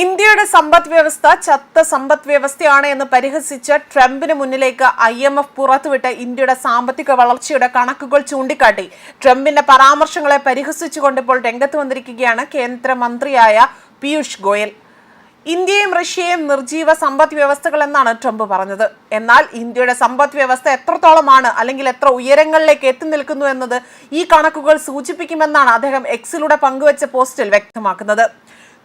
ഇന്ത്യയുടെ സമ്പദ് വ്യവസ്ഥ ചത്ത സമ്പദ് വ്യവസ്ഥയാണ് എന്ന് പരിഹസിച്ച് ട്രംപിന് മുന്നിലേക്ക് ഐ എം എഫ് പുറത്തുവിട്ട ഇന്ത്യയുടെ സാമ്പത്തിക വളർച്ചയുടെ കണക്കുകൾ ചൂണ്ടിക്കാട്ടി. ട്രംപിന്റെ പരാമർശങ്ങളെ പരിഹസിച്ചുകൊണ്ട് ഇപ്പോൾ രംഗത്ത് വന്നിരിക്കുകയാണ് കേന്ദ്രമന്ത്രിയായ പീയൂഷ് ഗോയൽ. ഇന്ത്യയും റഷ്യയും നിർജീവ സമ്പദ് വ്യവസ്ഥകൾ എന്നാണ് ട്രംപ് പറഞ്ഞത്. എന്നാൽ ഇന്ത്യയുടെ സമ്പദ് വ്യവസ്ഥ എത്രത്തോളമാണ് അല്ലെങ്കിൽ എത്ര ഉയരങ്ങളിലേക്ക് എത്തി നിൽക്കുന്നു എന്നത് ഈ കണക്കുകൾ സൂചിപ്പിക്കുമെന്നാണ് അദ്ദേഹം എക്സിലൂടെ പങ്കുവച്ച പോസ്റ്റിൽ വ്യക്തമാക്കുന്നത്.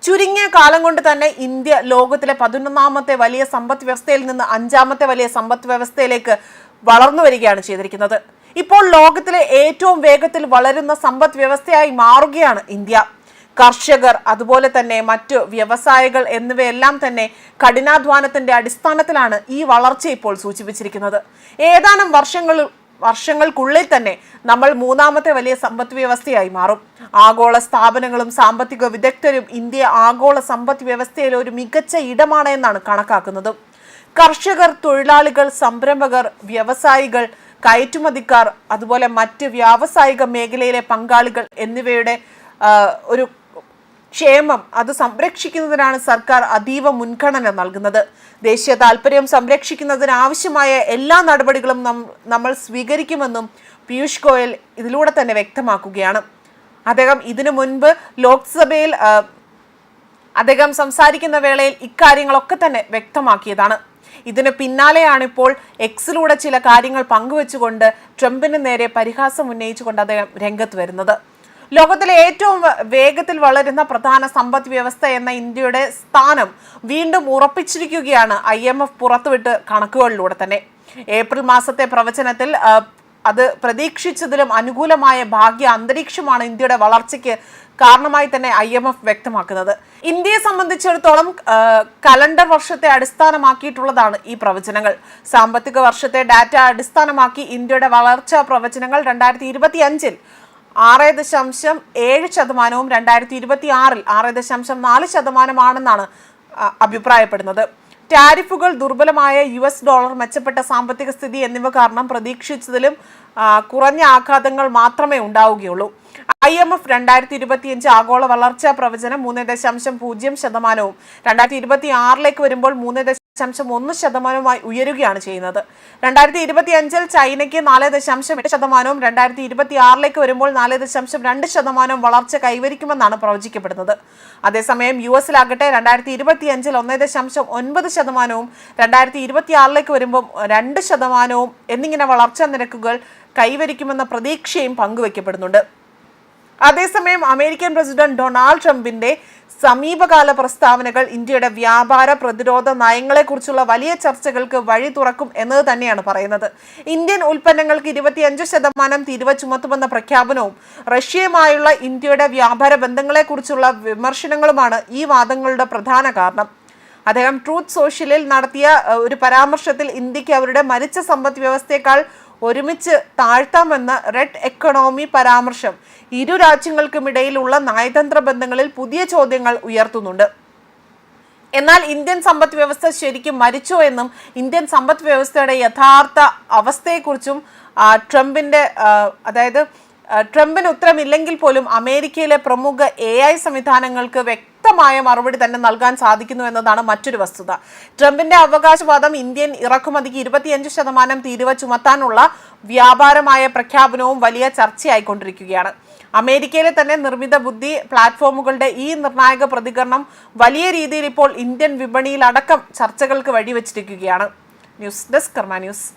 ചുരുങ്ങിയ കാലം കൊണ്ട് തന്നെ ഇന്ത്യ ലോകത്തിലെ പതിനൊന്നാമത്തെ വലിയ സമ്പദ് വ്യവസ്ഥയിൽ നിന്ന് അഞ്ചാമത്തെ വലിയ സമ്പദ് വ്യവസ്ഥയിലേക്ക് വളർന്നു വരികയാണ് ചെയ്തിരിക്കുന്നത്. ഇപ്പോൾ ലോകത്തിലെ ഏറ്റവും വേഗത്തിൽ വളരുന്ന സമ്പദ് വ്യവസ്ഥയായി മാറുകയാണ് ഇന്ത്യ. കർഷകർ അതുപോലെ തന്നെ മറ്റു വ്യവസായികൾ എന്നിവയെല്ലാം തന്നെ കഠിനാധ്വാനത്തിന്റെ അടിസ്ഥാനത്തിലാണ് ഈ വളർച്ച ഇപ്പോൾ സൂചിപ്പിച്ചിരിക്കുന്നത്. ഏതാനും വർഷങ്ങൾ വർഷങ്ങൾക്കുള്ളിൽ തന്നെ നമ്മൾ മൂന്നാമത്തെ വലിയ സമ്പദ് വ്യവസ്ഥയായി മാറും. ആഗോള സ്ഥാപനങ്ങളും സാമ്പത്തിക വിദഗ്ധരും ഇന്ത്യ ആഗോള സമ്പദ് വ്യവസ്ഥയിൽ ഒരു മികച്ച ഇടമാണ് എന്നാണ് കണക്കാക്കുന്നത്. കർഷകർ തൊഴിലാളികൾ സംരംഭകർ വ്യവസായികൾ കയറ്റുമതിക്കാർ അതുപോലെ മറ്റ് വ്യാവസായിക മേഖലയിലെ പങ്കാളികൾ എന്നിവയുടെ ഒരു ക്ഷേമം അത് സംരക്ഷിക്കുന്നതിനാണ് സർക്കാർ അതീവ മുൻഗണന നൽകുന്നത്. ദേശീയ താല്പര്യം സംരക്ഷിക്കുന്നതിനാവശ്യമായ എല്ലാ നടപടികളും നമ്മൾ സ്വീകരിക്കുമെന്നും പീയൂഷ് ഗോയൽ ഇതിലൂടെ തന്നെ വ്യക്തമാക്കുകയാണ്. അദ്ദേഹം ഇതിനു മുൻപ് ലോക്സഭയിൽ അദ്ദേഹം സംസാരിക്കുന്ന വേളയിൽ ഇക്കാര്യങ്ങളൊക്കെ തന്നെ വ്യക്തമാക്കിയതാണ്. ഇതിന് പിന്നാലെയാണ് ഇപ്പോൾ എക്സിലൂടെ ചില കാര്യങ്ങൾ പങ്കുവെച്ചുകൊണ്ട് ട്രംപിന് നേരെ പരിഹാസം ഉന്നയിച്ചുകൊണ്ട് അദ്ദേഹം രംഗത്ത് വരുന്നത്. ലോകത്തിലെ ഏറ്റവും വേഗത്തിൽ വളരുന്ന പ്രധാന സമ്പദ് വ്യവസ്ഥ എന്ന ഇന്ത്യയുടെ സ്ഥാനം വീണ്ടും ഉറപ്പിച്ചിരിക്കുകയാണ് ഐ എം എഫ് പുറത്തുവിട്ട് കണക്കുകളിലൂടെ തന്നെ. ഏപ്രിൽ മാസത്തെ പ്രവചനത്തിൽ അത് പ്രതീക്ഷിച്ചതിലും അനുകൂലമായ ഭാഗ്യ അന്തരീക്ഷമാണ് ഇന്ത്യയുടെ വളർച്ചയ്ക്ക് കാരണമായി തന്നെ ഐ എം എഫ് വ്യക്തമാക്കുന്നത്. ഇന്ത്യയെ സംബന്ധിച്ചിടത്തോളം കലണ്ടർ വർഷത്തെ അടിസ്ഥാനമാക്കിയിട്ടുള്ളതാണ് ഈ പ്രവചനങ്ങൾ. സാമ്പത്തിക വർഷത്തെ ഡാറ്റ അടിസ്ഥാനമാക്കി ഇന്ത്യയുടെ വളർച്ചാ പ്രവചനങ്ങൾ രണ്ടായിരത്തി ഇരുപത്തി അഞ്ചിൽ ആറ് ദശാംശം ഏഴ് ശതമാനവും രണ്ടായിരത്തി ഇരുപത്തി ആറിൽ ആറ് ദശാംശം നാല് ശതമാനമാണെന്നാണ് അഭിപ്രായപ്പെടുന്നത്. ടാരിഫുകൾ ദുർബലമായ യു എസ് ഡോളർ മെച്ചപ്പെട്ട സാമ്പത്തിക സ്ഥിതി എന്നിവ കാരണം പ്രതീക്ഷിച്ചതിലും കുറഞ്ഞ ആഘാതങ്ങൾ മാത്രമേ ഉണ്ടാവുകയുള്ളൂ. ഐ എം എഫ് രണ്ടായിരത്തി ഇരുപത്തിയഞ്ച് ആഗോള വളർച്ചാ പ്രവചനം മൂന്ന് ദശാംശം പൂജ്യം ശതമാനവും. രണ്ടായിരത്തി ഇരുപത്തി ആറിലേക്ക് വരുമ്പോൾ മൂന്ന് ദശാംശം ഒന്ന് ശതമാനവുമായി ഉയരുകയാണ് ചെയ്യുന്നത്. രണ്ടായിരത്തി ഇരുപത്തി അഞ്ചിൽ ചൈനയ്ക്ക് നാല് ദശാംശം എട്ട് ശതമാനവും രണ്ടായിരത്തി ഇരുപത്തി ആറിലേക്ക് വരുമ്പോൾ നാല് ദശാംശം രണ്ട് ശതമാനവും വളർച്ച കൈവരിക്കുമെന്നാണ് പ്രവചിക്കപ്പെടുന്നത്. അതേസമയം യു എസിലാകട്ടെ രണ്ടായിരത്തി ഇരുപത്തി അഞ്ചിൽ ഒന്ന് ദശാംശം ഒൻപത് ശതമാനവും രണ്ടായിരത്തി ഇരുപത്തി ആറിലേക്ക് വരുമ്പോൾ രണ്ട് ശതമാനവും എന്നിങ്ങനെ വളർച്ചാ നിരക്കുകൾ കൈവരിക്കുമെന്ന പ്രതീക്ഷയും പങ്കുവയ്ക്കപ്പെടുന്നുണ്ട് അതേസമയം അമേരിക്കൻ പ്രസിഡന്റ് ഡൊണാൾഡ് ട്രംപിന്റെ സമീപകാല പ്രസ്താവനകൾ ഇന്ത്യയുടെ വ്യാപാര പ്രതിരോധ നയങ്ങളെക്കുറിച്ചുള്ള വലിയ ചർച്ചകൾക്ക് വഴി തുറക്കും എന്നത് തന്നെയാണ് പറയുന്നത്. ഇന്ത്യൻ ഉൽപ്പന്നങ്ങൾക്ക് ഇരുപത്തിയഞ്ച് ശതമാനം തീരുവ ചുമത്തുമെന്ന പ്രഖ്യാപനവും റഷ്യയുമായുള്ള ഇന്ത്യയുടെ വ്യാപാര ബന്ധങ്ങളെക്കുറിച്ചുള്ള വിമർശനങ്ങളുമാണ് ഈ വാദങ്ങളുടെ പ്രധാന കാരണം. അദ്ദേഹം ട്രൂത്ത് സോഷ്യലിൽ നടത്തിയ ഒരു പരാമർശത്തിൽ ഇന്ത്യയ്ക്ക് അവരുടെ മരിച്ച സമ്പദ് വ്യവസ്ഥയേക്കാൾ ഒരുമിച്ച് താഴ്ത്താമെന്ന റെഡ് എക്കണോമി പരാമർശം ഇരു രാജ്യങ്ങൾക്കുമിടയിലുള്ള നയതന്ത്ര ബന്ധങ്ങളിൽ പുതിയ ചോദ്യങ്ങൾ ഉയർത്തുന്നുണ്ട്. എന്നാൽ ഇന്ത്യൻ സമ്പദ് വ്യവസ്ഥ ശരിക്കും മരിച്ചോ എന്നും ഇന്ത്യൻ സമ്പദ് വ്യവസ്ഥയുടെ യഥാർത്ഥ അവസ്ഥയെക്കുറിച്ചും ട്രംപിന്റെ അതായത് ട്രംപിന് ഉത്തരമില്ലെങ്കിൽ പോലും അമേരിക്കയിലെ പ്രമുഖ എ ഐ സംവിധാനങ്ങൾക്ക് വ്യക്തമായ മറുപടി തന്നെ നൽകാൻ സാധിക്കുന്നു എന്നതാണ് മറ്റൊരു വസ്തുത. ട്രംപിന്റെ അവകാശവാദം ഇന്ത്യൻ ഇറക്കുമതിക്ക് ഇരുപത്തിയഞ്ച് ശതമാനം തീരുവ ചുമത്താനുള്ള വ്യാപാരമായ പ്രഖ്യാപനവും വലിയ ചർച്ചയായിക്കൊണ്ടിരിക്കുകയാണ്. അമേരിക്കയിലെ തന്നെ നിർമ്മിത ബുദ്ധി പ്ലാറ്റ്ഫോമുകളുടെ ഈ നിർണായക പ്രതികരണം വലിയ രീതിയിൽ ഇപ്പോൾ ഇന്ത്യൻ വിപണിയിലടക്കം ചർച്ചകൾക്ക് വഴിവെച്ചിരിക്കുകയാണ്. News desk Karma news.